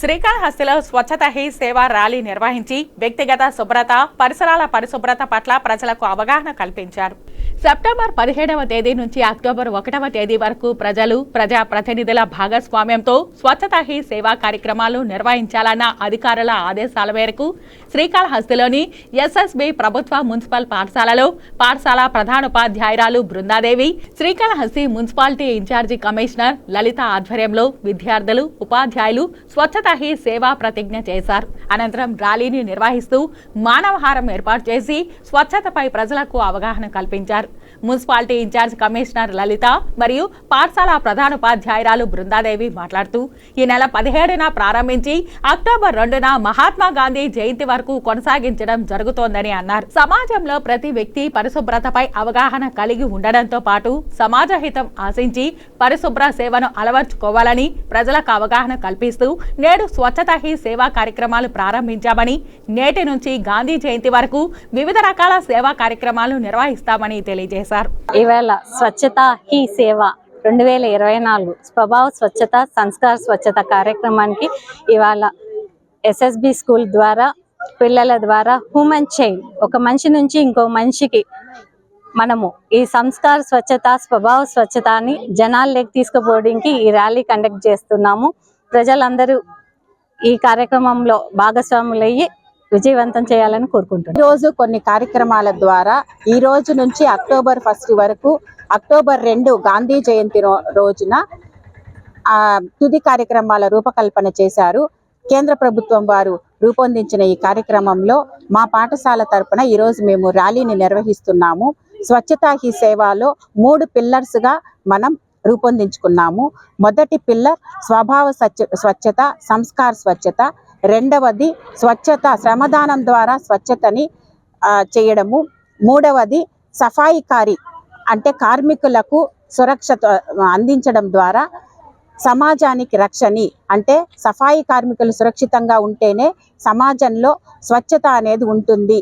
శ్రీకాళహస్తిలో స్వచ్ఛత హీ సేవ ర్యాలీ నిర్వహించి వ్యక్తిగత శుభ్రత పరిసరాల పరిశుభ్రత పట్ల ప్రజలకు అవగాహన కల్పించారు. సెప్టెంబర్ పదిహేడవ తేదీ నుంచి అక్టోబర్ ఒకటవ తేదీ వరకు ప్రజలు ప్రజా ప్రతినిధుల భాగస్వామ్యంతో స్వచ్ఛత హీ సేవా కార్యక్రమాలు నిర్వహించాలన్న అధికారుల ఆదేశాల మేరకు శ్రీకాళహస్తిలోని ఎస్ఎస్బి ప్రభుత్వ మున్సిపల్ పాఠశాలలో పాఠశాల ప్రధానోపాధ్యాయురాలు Brundadevi Srikalahasti municipality incharge commissioner Lalitha ఆధ్వర్యంలో విద్యార్థులు ఉపాధ్యాయులు స్వచ్ఛత హీ సేవా ప్రతిజ్ఞ చేశారు. అనంతరం ర్యాలీని నిర్వహిస్తూ మానవహారం ఏర్పాటు చేసి స్వచ్ఛతపై ప్రజలకు అవగాహన కల్పించారు. మున్సిపాలిటీ ఇన్ఛార్జ్ కమిషనర్ లలిత మరియు పాఠశాల ప్రధానోపాధ్యాయురాలు బృందాదేవి మాట్లాడుతూ ఈ నెల పదిహేడున ప్రారంభించి అక్టోబర్ రెండున మహాత్మా గాంధీ జయంతి వరకు కొనసాగించడం జరుగుతోందని అన్నారు. సమాజంలో ప్రతి వ్యక్తి పరిశుభ్రతపై అవగాహన కలిగి ఉండడంతో పాటు సమాజ హితం ఆశించి పరిశుభ్ర సేవను అలవర్చుకోవాలని ప్రజలకు అవగాహన కల్పిస్తూ నేడు స్వచ్ఛత హీ సేవా కార్యక్రమాలు ప్రారంభించామని నేటి నుంచి గాంధీ జయంతి వరకు వివిధ రకాల సేవా కార్యక్రమాలు నిర్వహిస్తామని తెలియజేశారు. ఇవాళ స్వచ్ఛత హీ సేవ. రెండు వేల ఇరవై నాలుగు స్వభావ స్వచ్ఛత సంస్కార స్వచ్ఛత కార్యక్రమానికి ఇవాళ ఎస్ఎస్బి స్కూల్ ద్వారా పిల్లల ద్వారా హ్యూమన్ చైన్ ఒక మనిషి నుంచి ఇంకో మనిషికి మనము ఈ సంస్కార స్వచ్ఛత స్వభావ స్వచ్ఛత అని జనాల్లోకి తీసుకుపోవడానికి ఈ ర్యాలీ కండక్ట్ చేస్తున్నాము. ప్రజలందరూ ఈ కార్యక్రమంలో భాగస్వాములయ్యి విజయవంతం చేయాలని కోరుకుంటున్నాను ఈ రోజు కొన్ని కార్యక్రమాల ద్వారా ఈ రోజు నుంచి అక్టోబర్ ఫస్ట్ వరకు అక్టోబర్ రెండు గాంధీ జయంతి రోజున ఆ తుది కార్యక్రమాల రూపకల్పన చేశారు. కేంద్ర ప్రభుత్వం వారు రూపొందించిన ఈ కార్యక్రమంలో మా పాఠశాల తరపున ఈరోజు మేము ర్యాలీని నిర్వహిస్తున్నాము. స్వచ్ఛతా హీ సేవలో మూడు పిల్లర్స్గా మనం రూపొందించుకున్నాము. మొదటి పిల్లర్ స్వభావ స్వచ్ఛ స్వచ్ఛత సంస్కార స్వచ్ఛత రెండవది స్వచ్ఛత శ్రమదానం ద్వారా స్వచ్ఛతని చేయడము. మూడవది సఫాయికారి అంటే కార్మికులకు సురక్షత అందించడం ద్వారా సమాజానికి రక్షణి అంటే సఫాయి కార్మికులు సురక్షితంగా ఉంటేనే సమాజంలో స్వచ్ఛత అనేది ఉంటుంది